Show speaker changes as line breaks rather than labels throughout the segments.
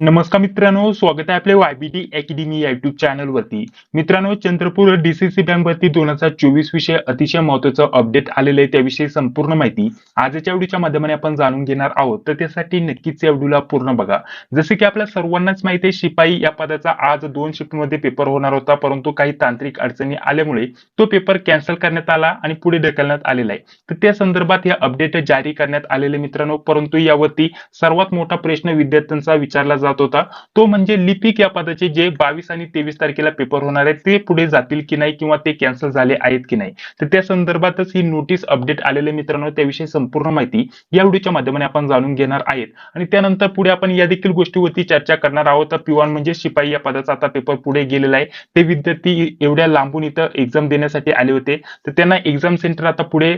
नमस्कार मित्रांनो स्वागत आहे आपल्या वायबीटी अकॅडमी या युट्यूब चॅनल वरती. मित्रांनो चंद्रपूर डीसीसी बँक वरती दोन हजार चोवीस विषय अतिशय महत्वाचं अपडेट आलेलं आहे त्याविषयी संपूर्ण माहिती आजच्या व्हिडिओच्या माध्यमाने आपण जाणून घेणार आहोत. तर त्यासाठी नक्कीच या व्हिडिओला पूर्ण बघा. जसे की आपल्या सर्वांनाच माहिती आहे शिपाई या पदाचा आज दोन शिफ्टमध्ये पेपर होणार होता परंतु काही तांत्रिक अडचणी आल्यामुळे तो पेपर कॅन्सल करण्यात आला आणि पुढे ढकलण्यात आलेला आहे. तर त्या संदर्भात हे अपडेट जारी करण्यात आलेले मित्रांनो परंतु यावरती सर्वात मोठा प्रश्न विद्यार्थ्यांचा विचारला जात होता. तो म्हणजे लिपिक या पदाचे जे बावीस आणि तेवीस तारखेला पेपर होणार आहे ते पुढे जातील की नाही किंवा ते कॅन्सल झाले आहेत की नाही. तर त्या संदर्भातच ही नोटीस अपडेट आलेले मित्रांनो त्याविषयी संपूर्ण माहिती या व्हिडिओच्या माध्यमाने आपण जाणून घेणार आहेत. आणि त्यानंतर पुढे आपण या देखील गोष्टीवरती चर्चा करणार आहोत. तर पिवान म्हणजे शिपाई या पदाचा आता पेपर पुढे गेलेला आहे. ते विद्यार्थी एवढ्या लांबून इथं एक्झाम देण्यासाठी आले होते. तर त्यांना एक्झाम सेंटर आता पुढे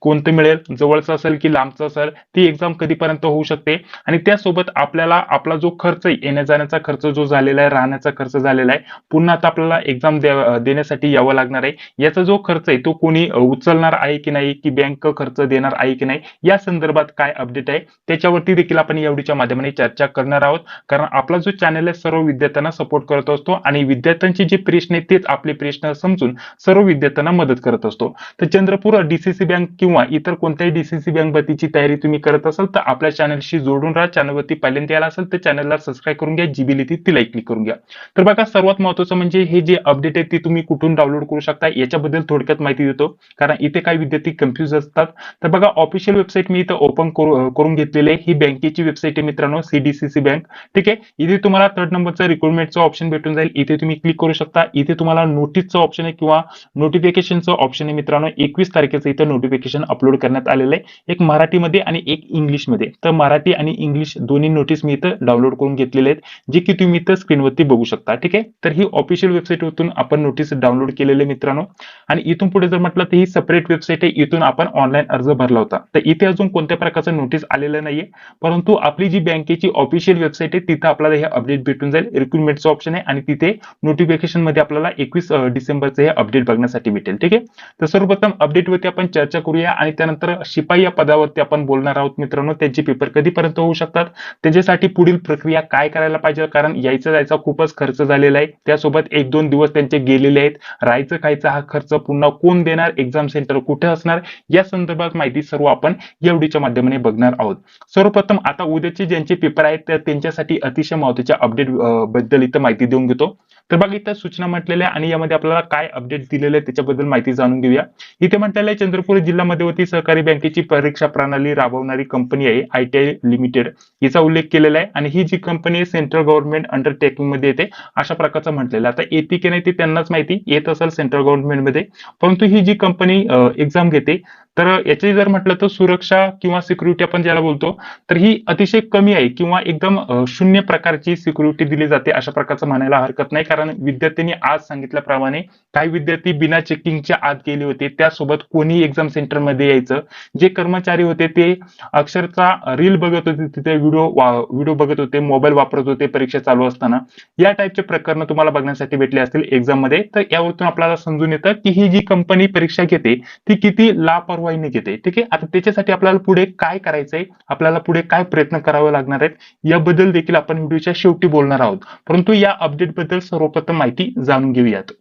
कोणतं मिळेल? जवळचं असेल की लांबचं असेल? ती एक्झाम कधीपर्यंत होऊ शकते? आणि त्यासोबत आपल्याला आपला जो खर्च खर्च येण्या जाण्याचा खर्च जो झालेला आहे राहण्याचा खर्च झालेला आहे पुन्हा आता आपल्याला एक्झाम देण्यासाठी यावं लागणार आहे. याचा जो खर्च आहे तो कोणी उचलणार आहे की नाही की बँक खर्च देणार आहे की नाही या संदर्भात काय अपडेट आहे? त्याच्यावरती देखील आपण या व्हिडिओच्या माध्यमाने चर्चा करणार आहोत. कारण आपला जो चॅनल आहे सर्व विद्यार्थ्यांना सपोर्ट करत असतो आणि विद्यार्थ्यांचे जे प्रश्न आहेत तेच आपले प्रश्न समजून सर्व विद्यार्थ्यांना मदत करत असतो. तर चंद्रपूर डीसीसी बँक किंवा इतर कोणत्याही डीसीसी बँक भरतीची तयारी तुम्ही करत असाल तर आपल्या चॅनलशी जोडून राहा. चॅनलवरती पहिल्यांदा यायला असेल तर चॅनलला सबस्क्राईब करून घ्या जीबी लिहिते तिला क्लिक करून घ्या. तर बघा सर्वात महत्वाचं म्हणजे हे जे अपडेट आहे ते तुम्ही कुठून डाउनलोड करू शकता याच्याबद्दल थोडक्यात माहिती देतो. कारण इथे काही विद्यार्थी कन्फ्युज असतात. तर बघा ऑफिशियल वेबसाईट मी इथं ओपन करून घेतलेली आहे. ही बँकेची वेबसाईट आहे मित्रांनो सीडीसीसी बँक ठीक आहे? इथे तुम्हाला थर्ड नंबरचं रिक्रुटमेंटचं ऑप्शन भेटून जाईल. इथे तुम्ही क्लिक करू शकता. इथे तुम्हाला नोटीसचं ऑप्शन आहे किंवा नोटिफिकेशनचं ऑप्शन आहे मित्रांनो. एकवीस तारखेचं इथं नोटिफिकेशन अपलोड करण्यात आलेलं आहे. एक मराठीमध्ये आणि एक इंग्लिशमध्ये. तर मराठी आणि इंग्लिश दोन्ही नोटीस मी इथं डाउनलोड करून घेतलेले आहेत जे की तुम्ही इथं स्क्रीनवरती बघू शकता ठीक आहे? तर ही ऑफिशियल वेबसाईटवरून आपण नोटीस डाउनलोड केलेले मित्रांनो. आणि इथून पुढे जर म्हटलं तर ही सेपरेट वेबसाईट आहे इथून आपण ऑनलाईन अर्ज भरला होता. तर इथे अजून कोणत्या प्रकारचं नोटीस आलेलं नाहीये परंतु आपली जी बँकेची ऑफिशियल वेबसाईट आहे तिथं आपल्याला हे अपडेट भेटून जाईल. रिक्रुटमेंटचं ऑप्शन आहे आणि तिथे नोटिफिकेशनमध्ये आपल्याला एकवीस डिसेंबरचं हे अपडेट बघण्यासाठी भेटेल ठीक आहे? तर सर्वप्रथम अपडेट वरती आपण चर्चा करूया आणि त्यानंतर शिपाई या पदावरती आपण बोलणार आहोत मित्रांनो. त्यांचे पेपर कधीपर्यंत होऊ शकतात? त्याच्यासाठी पुढील प्रक्रिया काय करायला पाहिजे? कारण यायचा जायचा खूपच खर्च झालेला आहे. त्यासोबत एक दोन दिवस त्यांचे गेलेले आहेत. राहायचं खायचा हा खर्च पुन्हा कोण देणार? एक्झाम सेंटर कुठे असणार? या संदर्भात माहिती सर्व आपण या व्हिडिओच्या माध्यमाने बघणार आहोत. सर्वप्रथम आता उद्याचे ज्यांचे पेपर आहेत तर त्यांच्यासाठी अतिशय महत्त्वाच्या अपडेटबद्दल इथं माहिती देऊन घेतो. तर बघा इथं सूचना म्हटलेल्या आणि यामध्ये आपल्याला काय अपडेट दिलेले आहे त्याच्याबद्दल माहिती जाणून घेऊया. इथे म्हटलेलं आहे चंद्रपूर जिल्हा मध्यवर्ती सहकारी बँकेची परीक्षा प्रणाली राबवणारी कंपनी आहे आयटीआय लिमिटेड याचा उल्लेख केलेला आहे. आणि ही जी कंपनी सेंट्रल गव्हर्नमेंट अंडरटेकिंगमध्ये येते. अशा प्रकारचं म्हटलेलं आता येते की नाही ते त्यांनाच माहिती. येत असेल सेंट्रल गव्हर्नमेंटमध्ये. परंतु ही जी कंपनी एक्झाम घेते तर याची जर म्हटलं तर सुरक्षा किंवा सिक्युरिटी आपण ज्याला बोलतो तर ही अतिशय कमी आहे किंवा एकदम शून्य प्रकारची सिक्युरिटी दिली जाते अशा प्रकारचं म्हणायला हरकत नाही. कारण विद्यार्थ्यांनी आज सांगितल्याप्रमाणे काही विद्यार्थी बिना चेकिंगच्या आत गेले होते. त्यासोबत कोणी एक्झाम सेंटरमध्ये यायचं. जे कर्मचारी होते ते अक्षरशः रील बघत होते. तिथे व्हिडिओ व्हिडिओ बघत होते. मोबाईल वापरत होते परीक्षा चालू असताना. या टाईपचे प्रकरण तुम्हाला बघण्यासाठी भेटले असतील एक्झाममध्ये. तर यावरून आपल्याला समजून येतं की ही जी कंपनी परीक्षा घेते ती किती लापरवाहीने घेते. ठीक आहे? आता त्याच्यासाठी आपल्याला पुढे काय करायचंय? आपल्याला पुढे काय प्रयत्न करावे लागणार आहेत? याबद्दल देखील आपण व्हिडिओच्या शेवटी बोलणार आहोत. परंतु या अपडेटबद्दल सर्वप्रथम माहिती जाणून घेऊयात.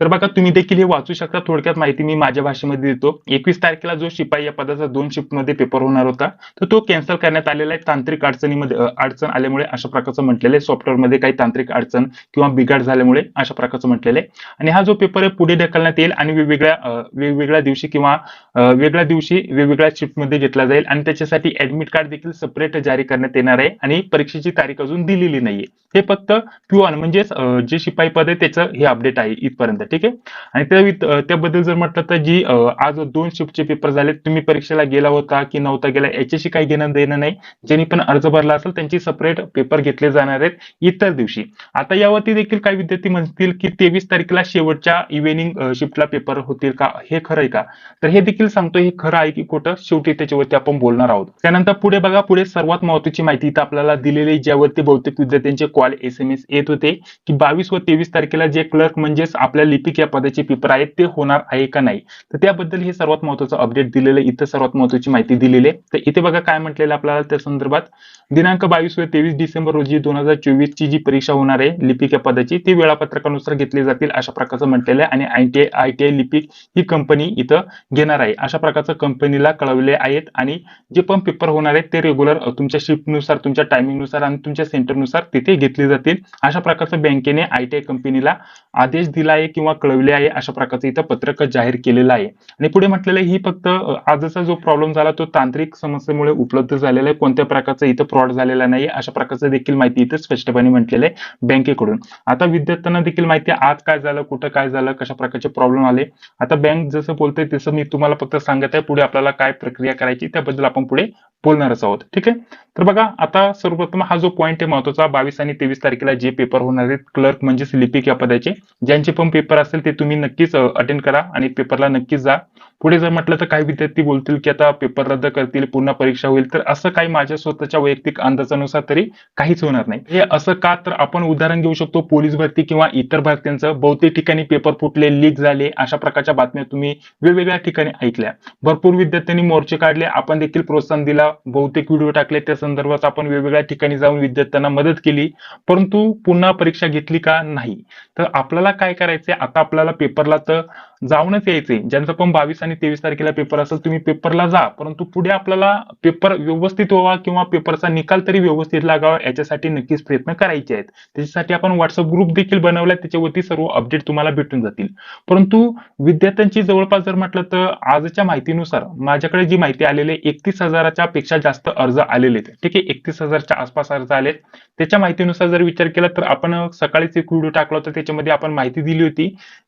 तर बघा तुम्ही देखील हे वाचू शकता. थोडक्यात माहिती मी माझ्या भाषेमध्ये देतो. एकवीस तारखेला जो शिपाई या पदाचा दोन शिफ्टमध्ये पेपर होणार होता तर तो कॅन्सल करण्यात आलेला आहे. तांत्रिक अडचणीमध्ये अडचण आल्यामुळे अशा प्रकारचं म्हटलेलं आहे. सॉफ्टवेअरमध्ये काही तांत्रिक अडचण किंवा बिघाड झाल्यामुळे अशा प्रकारचं म्हटलेलं आहे. आणि हा जो पेपर आहे पुढे ढकलण्यात येईल आणि वेगवेगळ्या वेगवेगळ्या दिवशी किंवा वेगळ्या दिवशी वेगवेगळ्या शिफ्टमध्ये घेतला जाईल. आणि त्याच्यासाठी ऍडमिट कार्ड देखील सेपरेट जारी करण्यात येणार आहे. आणि परीक्षेची तारीख अजून दिलेली नाहीये. हे फक्त प्युअन म्हणजेच जे शिपाई पद आहे त्याचं हे अपडेट आहे इथपर्यंत. ठीक आहे? आणि त्या वित- त्याबद्दल जर म्हटलं तर जी आज दोन शिफ्टचे पेपर झाले तुम्ही परीक्षेला गेला होता की नव्हता गेला याच्याशी काही घेणं देणं नाही. ज्यांनी पण अर्ज भरला असेल त्यांची सेपरेट पेपर घेतले जाणार आहेत इतर दिवशी. आता यावरती देखील काही विद्यार्थी म्हणतील की तेवीस तारखेला शेवटच्या इव्हिनिंग शिफ्टला पेपर होतील का? हे खरं आहे का? तर हे देखील सांगतो हे खरं आहे की खोटं? शेवटी त्याच्यावरती आपण बोलणार आहोत. त्यानंतर पुढे बघा पुढे सर्वात महत्वाची माहिती इथं आपल्याला दिलेली ज्यावरती बहुतेक विद्यार्थ्यांचे कॉल एस एम एस येत होते की बावीस व तेवीस तारखेला जे क्लर्क म्हणजेच आपल्या लिपिक या पदाचे पेपर आहेत ते होणार आहे का नाही? तर त्याबद्दल हे सर्वात महत्वाचं अपडेट दिलेलं इथं सर्वात महत्वाची माहिती दिलेली आहे. तर इथे बघा काय म्हटलेलं आपल्याला त्या संदर्भात. दिनांक बावीस व तेवीस डिसेंबर रोजी दोन हजार चोवीस ची जी परीक्षा होणार आहे लिपिक या पदाची ती वेळापत्रकानुसार घेतली जातील अशा प्रकारचं म्हटलेलं आहे आणि आयटीआय आयटीआय लिपिक ही कंपनी इथं घेणार आहे. अशा प्रकारचं कंपनीला कळवले आहेत आणि जे पण पेपर होणार आहेत ते रेग्युलर तुमच्या शिफ्टनुसार तुमच्या टायमिंगनुसार आणि तुमच्या सेंटरनुसार तिथे घेतले जातील. अशा प्रकारचं बँकेने आयटीआय कंपनीला आदेश दिला आहे किंवा कळवले आहे अशा प्रकारचं इथं पत्रक जाहीर केलेलं आहे. आणि पुढे म्हटलेलं ही फक्त आजचा जो प्रॉब्लेम झाला तो तांत्रिक समस्येमुळे उपलब्ध झालेला आहे. कोणत्या प्रकारचा इथं फ्रॉड झालेला नाही अशा प्रकारचं देखील माहिती इथं स्पष्टपणे म्हटलेलं आहे बँकेकडून. आता विद्यार्थ्यांना देखील माहिती आज काय झालं कुठं काय झालं कशा प्रकारचे प्रॉब्लेम आले. आता बँक जसं बोलते तसं मी तुम्हाला फक्त सांगत आहे पुढे आपल्याला काय प्रक्रिया करायची त्याबद्दल आपण पुढे बोलणारच आहोत. ठीक आहे? तर बघा आता सर्वप्रथम हा जो पॉईंट आहे महत्त्वाचा बावीस आणि तेवीस तारखेला जे पेपर होणार आहेत क्लर्क म्हणजेच लिपिक या पदाचे ज्यांचे पण पेपर असेल ते तुम्ही नक्कीच अटेंड करा आणि पेपरला नक्कीच जा. पुढे जर म्हटलं तर काही विद्यार्थी बोलतील की आता पेपर रद्द करतील पुन्हा परीक्षा होईल तर असं काही माझ्या स्वतःच्या वैयक्तिक अंदाजानुसार तरी काहीच होणार नाही. हे असं का तर आपण उदाहरण घेऊ शकतो पोलीस भरती किंवा इतर भरत्यांचं बहुतेक ठिकाणी पेपर फुटले लीक झाले अशा प्रकारच्या बातम्या तुम्ही वेगवेगळ्या ठिकाणी ऐकल्या. भरपूर विद्यार्थ्यांनी मोर्चे काढले आपण देखील प्रोत्साहन दिला बहुतेक व्हिडिओ टाकले. त्या संदर्भात आपण वेगवेगळ्या ठिकाणी जाऊन विद्यार्थ्यांना मदत केली. परंतु पुन्हा परीक्षा घेतली का? नाही. तर आपल्याला काय करायचंय? आता आपल्याला पेपरला तर जाऊनच यायचे. ज्यांचं पण बावीस आणि तेवीस तारखेला पेपर असेल तुम्ही पेपरला जा. परंतु पुढे आपल्याला पेपर व्यवस्थित व्हावा किंवा पेपरचा निकाल तरी व्यवस्थित लागावा याच्यासाठी नक्कीच प्रयत्न करायचे आहेत. त्याच्यासाठी आपण व्हॉट्सअप ग्रुप देखील बनवलाय त्याच्यावरती सर्व अपडेट तुम्हाला भेटून जातील. परंतु विद्यार्थ्यांची जवळपास जर म्हटलं तर आजच्या माहितीनुसार माझ्याकडे जी माहिती आलेली आहे एकतीस हजाराच्या पेक्षा जास्त अर्ज आलेले आहेत. ठीक आहे एकतीस हजारच्या आसपास अर्ज आलेत. त्याच्या माहितीनुसार जर विचार केला तर आपण सकाळीच एक व्हिडिओ टाकला होता त्याच्यामध्ये आपण माहिती दिली होती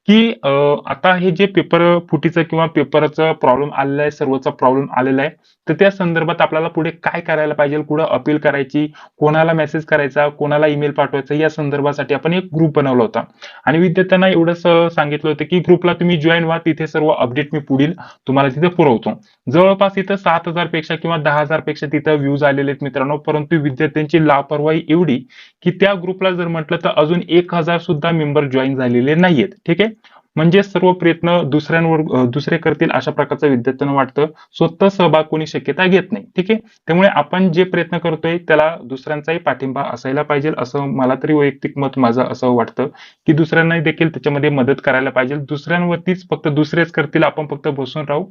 की आता हे जे पेपर फुटीचं किंवा पेपरचं प्रॉब्लेम आलेला आहे सर्वचा प्रॉब्लेम आलेला आहे तर त्या संदर्भात आपल्याला पुढे काय करायला पाहिजे कुठं अपील करायची कोणाला मेसेज करायचा कोणाला ईमेल पाठवायचा या संदर्भासाठी आपण एक ग्रुप बनवला होता. आणि विद्यार्थ्यांना एवढंच सांगितलं होतं की ग्रुपला तुम्ही जॉईन व्हा तिथे सर्व अपडेट मी पुढील तुम्हाला तिथे पुरवतो. जवळपास इथं सात हजारपेक्षा किंवा दहा हजारपेक्षा तिथं व्ह्यूज आलेले आहेत मित्रांनो परंतु विद्यार्थ्यांची लापरवाही एवढी की त्या ग्रुपला जर म्हटलं तर अजून एक हजार सुद्धा मेंबर जॉईन झालेले नाहीयेत. ठीक आहे? म्हणजे सर्व प्रयत्न दुसऱ्यांवर दुसरे करतील अशा प्रकारचं विद्यार्थ्यांना वाटतं. स्वतः सहभाग कोणी शक्यता घेत नाही ठीक आहे? त्यामुळे आपण जे प्रयत्न करतोय त्याला दुसऱ्यांचाही पाठिंबा असायला पाहिजे असं मला तरी वैयक्तिक मत माझं असं वाटतं. की दुसऱ्यांना देखील त्याच्यामध्ये मदत करायला पाहिजे. दुसऱ्यांवरतीच फक्त दुसरेच करतील आपण फक्त बसून राहू.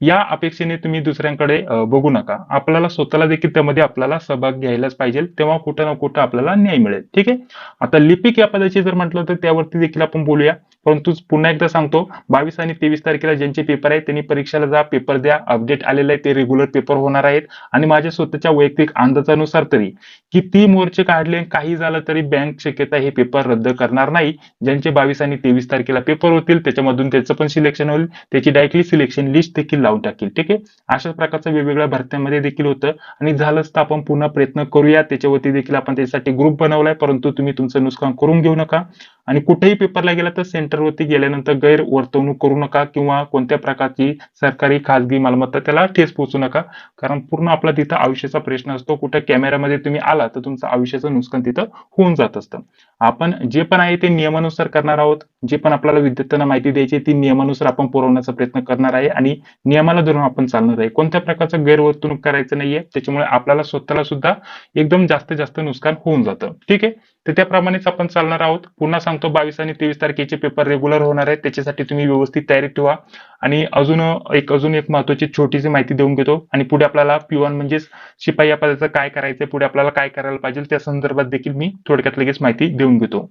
या अपेक्षेने तुम्ही दुसऱ्यांकडे बघू नका. आपल्याला स्वतःला देखील त्यामध्ये आपल्याला सहभाग घ्यायलाच पाहिजे. तेव्हा कुठं ना कुठं आपल्याला न्याय मिळेल ठीक आहे? आता लिपिक या पदाची जर म्हटलं तर त्यावरती देखील आपण बोलूया. परंतु पुन्हा एकदा सांगतो बावीस आणि तेवीस तारखेला ज्यांचे पेपर आहेत त्यांनी परीक्षेला जा पेपर द्या अपडेट आलेलं आहे ते रेग्युलर पेपर होणार आहेत. आणि माझ्या स्वतःच्या वैयक्तिक अंदाजानुसार तरी किती मोर्चे काढले काही झालं तरी बँक शक्यता हे पेपर रद्द करणार नाही. ज्यांचे बावीस आणि तेवीस तारखेला पेपर होतील त्याच्यामधून त्याचं पण सिलेक्शन होईल त्याची डायरेक्टली सिलेक्शन लिस्ट देखील लावून टाकेल ठीक आहे? अशाच प्रकारचं वेगवेगळ्या भरत्यांमध्ये देखील होतं. आणि झालंच तर आपण पुन्हा प्रयत्न करूया त्याच्यावरती देखील आपण त्यासाठी ग्रुप बनवलाय परंतु तुम्ही तुमचं नुकसान करून घेऊ नका. आणि कुठेही पेपरला गेला तर सेंटरवरती गेल्यानंतर गैरवर्तवणूक करू नका किंवा कोणत्या प्रकारची सरकारी खाजगी मालमत्ता त्याला ठेस पोहोचू नका. कारण पूर्ण आपला तिथं आयुष्याचा प्रश्न असतो. कुठे कॅमेऱ्यामध्ये तुम्ही आला तर तुमचं आयुष्याचं नुकसान तिथं होऊन जात असतं. आपण जे पण आहे ते नियमानुसार करणार आहोत. जे पण आपल्याला विद्यार्थ्यांना माहिती द्यायची ती नियमानुसार आपण पुरवण्याचा प्रयत्न करणार आहे आणि नियमाला धरून आपण चालणार आहे. कोणत्या प्रकारचं गैरवर्तणूक करायचं नाहीये. त्याच्यामुळे आपल्याला स्वतःला सुद्धा एकदम जास्त जास्त नुकसान होऊन जातं. ठीक आहे? तर त्याप्रमाणेच आपण चालणार आहोत. पुन्हा सांगतो बावीस आणि तेवीस तारखेचे पेपर रेग्युलर होणार आहेत. त्याच्यासाठी तुम्ही व्यवस्थित तयारी ठेवा. आणि अजून एक अजून एक महत्वाची छोटीशी माहिती देऊन घेतो. आणि पुढे आपल्याला पिवन म्हणजेच शिपाई या पदाचं काय करायचं पुढे आपल्याला काय करायला पाहिजे त्या संदर्भात देखील मी थोडक्यात लगेच माहिती देऊन घेतो.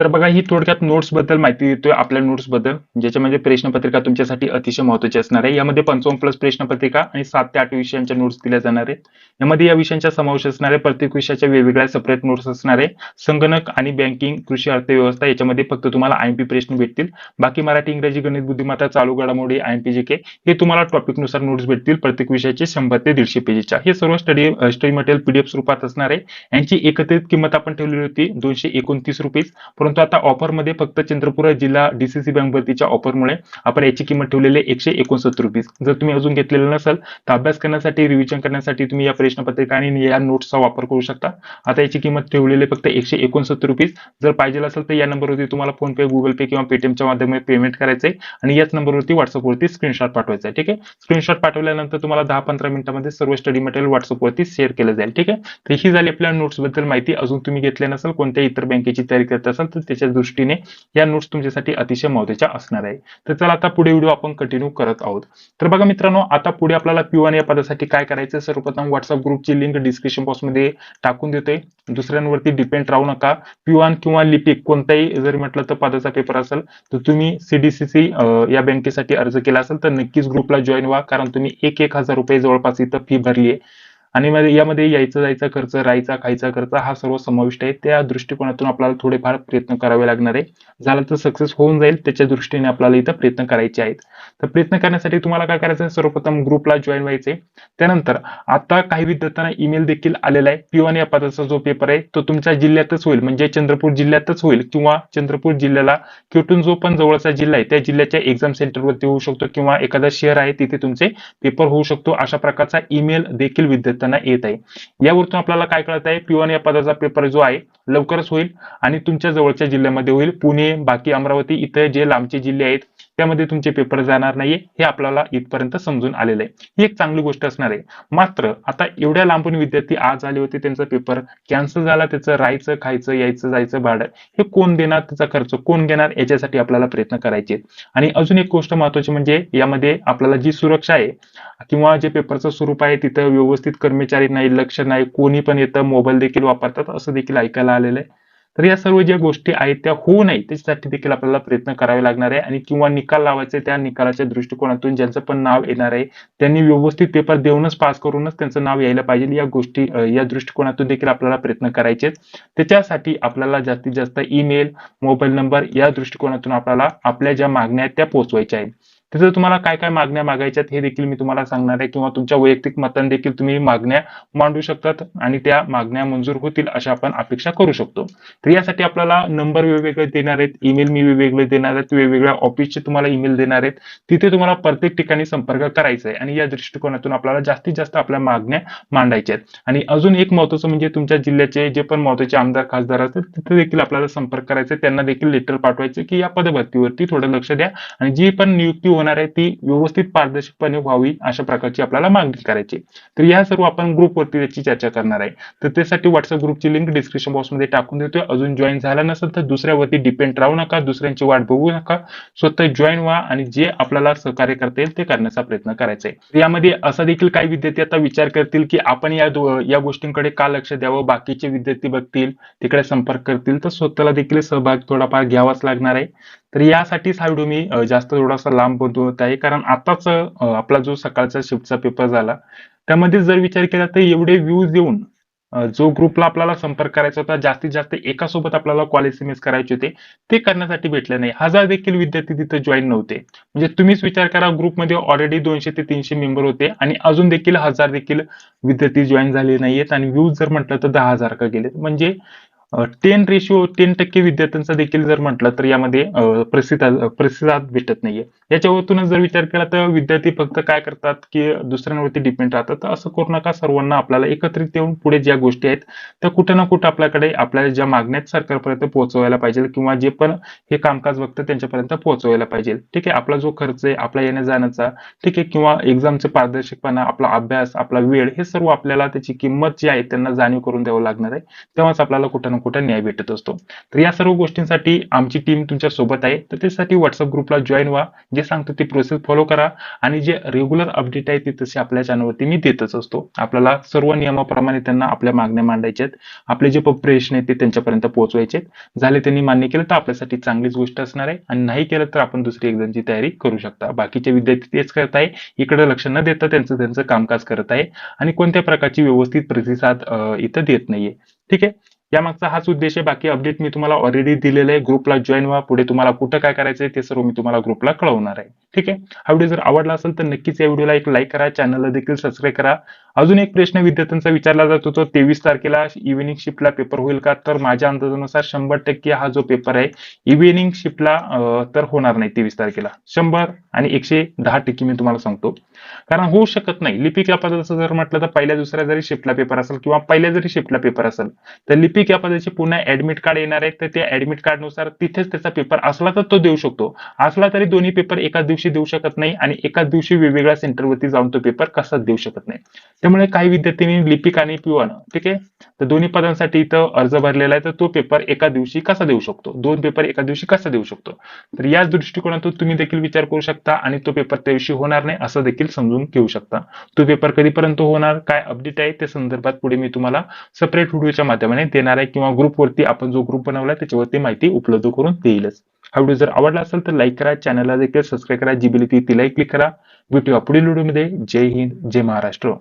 तर बघा ही थोडक्यात नोट्सबद्दल माहिती देतोय आपल्या नोट्सबद्दल. ज्याच्यामध्ये म्हणजे प्रश्नपत्रिका तुमच्यासाठी अतिशय महत्वाची असणार आहे. यामध्ये पंचावन्न प्लस प्रश्नपत्रिका आणि सात ते आठ विषयांच्या नोट्स दिल्या जाणार आहेत. यामध्ये या विषयांचा समावेश असणार आहे. प्रत्येक विषयाच्या वेगवेगळ्या सेपरेट नोट्स असणार आहे. संगणक आणि बँकिंग कृषी अर्थव्यवस्था याच्यामध्ये फक्त तुम्हाला आयएमपी प्रश्न भेटतील. बाकी मराठी इंग्रजी गणित बुद्धिमत्ता चालू घडामोडी आयएमपी जे के हे तुम्हाला टॉपिकनुसार नोट्स भेटतील. प्रत्येक विषयाचे शंभर ते दीडशे पेजेसच्या हे सर्व स्टडी स्टडी मटेरियल पीडीएफ स्वरूपात असणार आहे. यांची एकत्रित किंमत आपण ठेवलेली होती दोनशे एकोणतीस रुपये परंतु आता ऑफरमध्ये फक्त चंद्रपूर जिल्हा डीसीसी बँक भरतीच्या ऑफरमुळे आपण याची किंमत ठेवलेली आहे एकशे एकोणसत्तर रुपीज जर तुम्ही अजून घेतलेलं नसेल तर अभ्यास करण्यासाठी रिव्हिजन करण्यासाठी तुम्ही या प्रश्नपत्रिका आणि या नोट्सचा वापर करू शकता. आता याची किंमत ठेवलेली फक्त एकशे एकोणसत्तर रुपीज जर पाहिजे असेल तर या नंबरवरती तुम्हाला फोन पे गुगल पे किंवा पेटीएमच्या माध्यमात पेमेंट करायचं आहे आणि याच नंबरवरती व्हॉट्सअपवरती स्क्रीनशॉट पाठवायचा आहे ठीक आहे? स्क्रीनशॉट पाठवल्यानंतर तुम्हाला दहा पंधरा मिनिटांमध्ये सर्व स्टडी मटेरियल व्हॉट्सअपवरती शेअर केलं जाईल ठीक आहे? तर ही झाली आपल्या नोट्सबद्दल माहिती. अजून तुम्ही घेतल्या नसेल कोणत्या इतर बँकेची तयारी करत असाल तर त्याच्या दृष्टीने या नोट्स तुमच्यासाठी अतिशय महत्त्वाच्या असणार आहे. तर चला आता पुढे व्हिडिओ आपण कंटिन्यू करत आहोत. तर बघा मित्रांनो आता पुढे आपल्याला P1 या पदासाठी काय करायचं सर्वप्रथम व्हॉट्सअप ग्रुपची लिंक डिस्क्रिप्शन बॉक्समध्ये टाकून देतोय. दुसऱ्यांवरती डिपेंड राहू नका. P1 किंवा लिपिक कोणताही जर म्हटलं तर पदाचा पेपर असेल तर तुम्ही सीडीसीसी या बँकेसाठी अर्ज केला असेल तर नक्कीच ग्रुपला जॉईन व्हा. कारण तुम्ही एक एक हजार रुपये जवळपास इथं फी भरली आहे आणि यामध्ये यायचा जायचा खर्च राहायचा खायचा खर्च हा सर्व समाविष्ट आहे. त्या दृष्टिकोनातून आपल्याला थोडेफार प्रयत्न करावे लागणार आहे. झाला तर सक्सेस होऊन जाईल त्याच्या दृष्टीने आपल्याला इथं प्रयत्न करायचे आहेत. तर प्रयत्न करण्यासाठी तुम्हाला काय करायचं आहे? सर्वप्रथम ग्रुपला जॉईन व्हायचे त्यानंतर आता काही विद्यार्थ्यांना ईमेल देखील आलेला आहे. पी या पदाचा जो पेपर आहे तो तुमच्या जिल्ह्यातच होईल. म्हणजे चंद्रपूर जिल्ह्यातच होईल किंवा चंद्रपूर जिल्ह्याला किटून जो पण जवळचा जिल्हा आहे त्या जिल्ह्याच्या एक्झाम सेंटरवरती होऊ शकतो किंवा एखादा शहर आहे तिथे तुमचे पेपर होऊ शकतो. अशा प्रकारचा ईमेल देखील विद्यार्थ्यांना येत आहे. यावरतून आपल्याला काय कळत आहे? पिवन या पदाचा पेपर जो आहे लवकरच होईल आणि तुमच्या जवळच्या जिल्ह्यामध्ये होईल. पुणे बाकी अमरावती इथे जे लांबचे जिल्हे आहेत त्यामध्ये तुमचे पेपर जाणार नाहीये हे आपल्याला इथपर्यंत समजून आलेलं आहे. ही एक चांगली गोष्ट असणार आहे. मात्र आता एवढ्या लांबून विद्यार्थी आज आले होते त्यांचा पेपर कॅन्सल झाला त्याचं राहायचं खायचं यायचं जायचं भाडं हे कोण देणार त्याचा खर्च? कोण घेणार? याच्यासाठी आपल्याला प्रयत्न करायचे आणि अजून एक गोष्ट महत्वाची म्हणजे यामध्ये आपल्याला जी सुरक्षा आहे किंवा जे पेपरचं स्वरूप आहे तिथं व्यवस्थित कर्मचारी नाही लक्ष नाही कोणी पण येतं मोबाईल देखील वापरतात असं देखील ऐकायला आलेलं आहे. तर या सर्व ज्या गोष्टी आहेत त्या होऊ नये त्याच्यासाठी देखील आपल्याला प्रयत्न करावे लागणार आहे आणि किंवा निकाल लावायचे त्या निकालाच्या दृष्टिकोनातून ज्यांचं पण नाव येणार आहे त्यांनी व्यवस्थित पेपर देऊनच पास करूनच त्यांचं नाव यायला पाहिजे. या गोष्टी या दृष्टिकोनातून देखील आपल्याला प्रयत्न करायचे त्याच्यासाठी आपल्याला जास्तीत जास्त ईमेल मोबाईल नंबर या दृष्टिकोनातून आपल्याला आपल्या ज्या मागण्या आहेत त्या पोहोचवायच्या आहेत. तिथं तुम्हाला काय काय मागण्या मागायच्या हे देखील मी तुम्हाला सांगणार आहे. किंवा तुमच्या वैयक्तिक मतां देखील तुम्ही मागण्या मांडू शकतात आणि त्या मागण्या मंजूर होतील अशा आपण अपेक्षा करू शकतो. तर यासाठी आपल्याला नंबर वेगवेगळे देणार आहेत ईमेल मी वेगवेगळे देणार आहेत वेगवेगळ्या ऑफिसचे तुम्हाला ईमेल देणार आहेत. तिथे तुम्हाला प्रत्येक ठिकाणी संपर्क करायचा आहे आणि या दृष्टिकोनातून आपल्याला जास्तीत जास्त आपल्या मागण्या मांडायच्या आहेत. आणि अजून एक महत्वाचं म्हणजे तुमच्या जिल्ह्याचे जे पण महत्त्वाचे आमदार खासदार असतात तिथे देखील आपल्याला संपर्क करायचा आहे. त्यांना देखील लेटर पाठवायचे की या पदभरतीवरती थोडं लक्ष द्या. आणि जी पण नियुक्ती होणार आहे ती व्यवस्थित पारदर्शकपणे व्हावी अशा प्रकारची आपल्याला मागणी करायची तर या सर्व आपण ग्रुपवरती त्याची चर्चा करणार आहे. तर त्यासाठी व्हॉट्सअप ग्रुपची लिंक डिस्क्रिप्शन बॉक्समध्ये टाकून देतोय. अजून जॉईन झाला नसेल तर दुसऱ्यावरती डिपेंड राहू नका. दुसऱ्यांची वाट बघू नका. स्वतः जॉईन व्हा आणि जे आपल्याला सहकार्य करता येईल ते करण्याचा प्रयत्न करायचा आहे. यामध्ये असा देखील काही विद्यार्थी आता विचार करतील की आपण या या गोष्टींकडे का लक्ष द्यावं? बाकीचे विद्यार्थी बघतील तिकडे संपर्क करतील. तर स्वतःला देखील सहभाग थोडाफार घ्यावाच लागणार आहे. तर यासाठीच हा व्हिडिओ मी जास्त थोडासा लांब बनवत आहे कारण आताच आपला जो सकाळचा शिफ्टचा पेपर झाला त्यामध्ये जर विचार केला तर एवढे व्ह्यूज येऊन जो ग्रुपला आपल्याला संपर्क करायचा होता जास्तीत जास्त एका सोबत आपल्याला कॉल एस एम एस करायचे होते ते करण्यासाठी भेटले नाही. हजार देखील विद्यार्थी तिथे जॉईन नव्हते. म्हणजे तुम्हीच विचार करा ग्रुपमध्ये ऑलरेडी दोनशे ते तीनशे मेंबर होते आणि अजून देखील हजार देखील विद्यार्थी जॉईन झाले नाहीयेत आणि व्ह्यूज जर म्हटलं तर दहा हजार का गेले म्हणजे टेन रेशिओ टेन टक्के विद्यार्थ्यांचा देखील जर म्हटलं तर यामध्ये अ, प्रतिसाद भेटत नाहीये. याच्यावरतूनच जर विचार केला तर विद्यार्थी फक्त काय करतात की दुसऱ्यांवरती डिपेंड राहतात. असं करू नका. सर्वांना आपल्याला एकत्रित येऊन पुढे ज्या गोष्टी आहेत त्या कुठं ना कुठं आपल्याकडे आपल्याला ज्या मागण्या आहेत सरकारपर्यंत पोहोचवायला पाहिजे किंवा जे पण हे कामकाज बघतं त्यांच्यापर्यंत पोहोचवायला पाहिजे. ठीक आहे? आपला जो खर्च आहे आपला येण्या जाण्याचा ठीक आहे? किंवा एक्झामचे पारदर्शकपणा आपला अभ्यास आपला वेळ हे सर्व आपल्याला त्याची किंमत जी आहे त्यांना जाणीव करून द्यावं लागणार आहे. तेव्हाच आपल्याला कुठं ना कुठं न्याय भेटत असतो. तर या सर्व गोष्टींसाठी आमची टीम तुमच्यासोबत आहे. तर त्यासाठी व्हॉट्सअप ग्रुपला जॉईन व्हा. जे सांगतो ते प्रोसेस फॉलो करा. आणि जे रेग्युलर अपडेट आहे ते तसे आपल्या चॅनलवरती मी देतच असतो. आपल्याला सर्व नियमाप्रमाणे त्यांना आपल्या मागण्या मांडायच्या आहेत आपले जे प्रश्न आहेत ते त्यांच्यापर्यंत पोहोचवायचे झाले त्यांनी मान्य केलं तर आपल्यासाठी चांगलीच गोष्ट असणार आहे. आणि नाही केलं तर आपण दुसरी एक्झामची तयारी करू शकता. बाकीचे विद्यार्थी तेच करत आहे. इकडे लक्ष न देता त्यांचं त्यांचं कामकाज करत आहे. आणि कोणत्या प्रकारची व्यवस्थित प्रतिसाद इथं देत नाहीये. ठीक आहे? यामागचा हाच उद्देश आहे. बाकी अपडेट मी तुम्हाला ऑलरेडी दिलेलं आहे. ग्रुपला जॉईन व्हा. पुढे तुम्हाला कुठं काय करायचंय ते सर्व मी तुम्हाला ग्रुपला कळवणार आहे. ठीक आहे? हा व्हिडिओ जर आवडला असेल तर नक्कीच या व्हिडिओला एक लाईक करा. चॅनलला देखील सबस्क्राईब करा. अजून एक प्रश्न विद्यार्थ्यांचा विचारला जातो तो तेवीस तारखेला इव्हिनिंग शिफ्टला पेपर होईल का? तर माझ्या अंदाजानुसार शंभर टक्के हा जो पेपर आहे इव्हिनिंग शिफ्टला तर होणार नाही तेवीस तारखेला. शंभर आणि एकशे दहा टक्के मी तुम्हाला सांगतो. कारण होऊ शकत नाही. लिपिक या पदाचं जर म्हटलं तर पहिल्या दुसऱ्या जरी शिफ्टला पेपर असेल किंवा पहिल्या जरी शिफ्टला पेपर असेल तर लिपिक या पदाचे पुन्हा ऍडमिट कार्ड येणार आहे. तर त्या ऍडमिट कार्डनुसार तिथेच त्याचा पेपर असला तर तो देऊ शकतो. असला तरी दोन्ही पेपर एकाच दिवशी देऊ शकत नाही आणि एकाच दिवशी वेगवेगळ्या सेंटरवरती जाऊन तो पेपर कसाच देऊ शकत नाही. त्यामुळे काही विद्यार्थ्यांनी लिपिक आणि पिवन ठीक आहे? तर दोन्ही पदांसाठी इथं अर्ज भरलेला आहे तर तो पेपर एका दिवशी कसा देऊ शकतो? दोन पेपर एका दिवशी कसा देऊ शकतो? तर याच दृष्टिकोनातून तुम्ही देखील विचार करू शकता आणि तो पेपर त्या दिवशी होणार नाही असं देखील समजून घेऊ शकता. तो पेपर कधीपर्यंत होणार काय अपडेट आहे त्या संदर्भात पुढे मी तुम्हाला सेपरेट व्हिडिओच्या माध्यमाने देणार आहे किंवा ग्रुपवरती आपण जो ग्रुप बनवला त्याच्यावरती माहिती उपलब्ध करून देईलच. हा व्हिडिओ जर आवडला असेल तर लाईक करा चॅनलला देखील सबस्क्राईब करा जी बिली तिलाही क्लिक करा. भेटूया पुढील व्हिडिओमध्ये. जय हिंद जय महाराष्ट्र.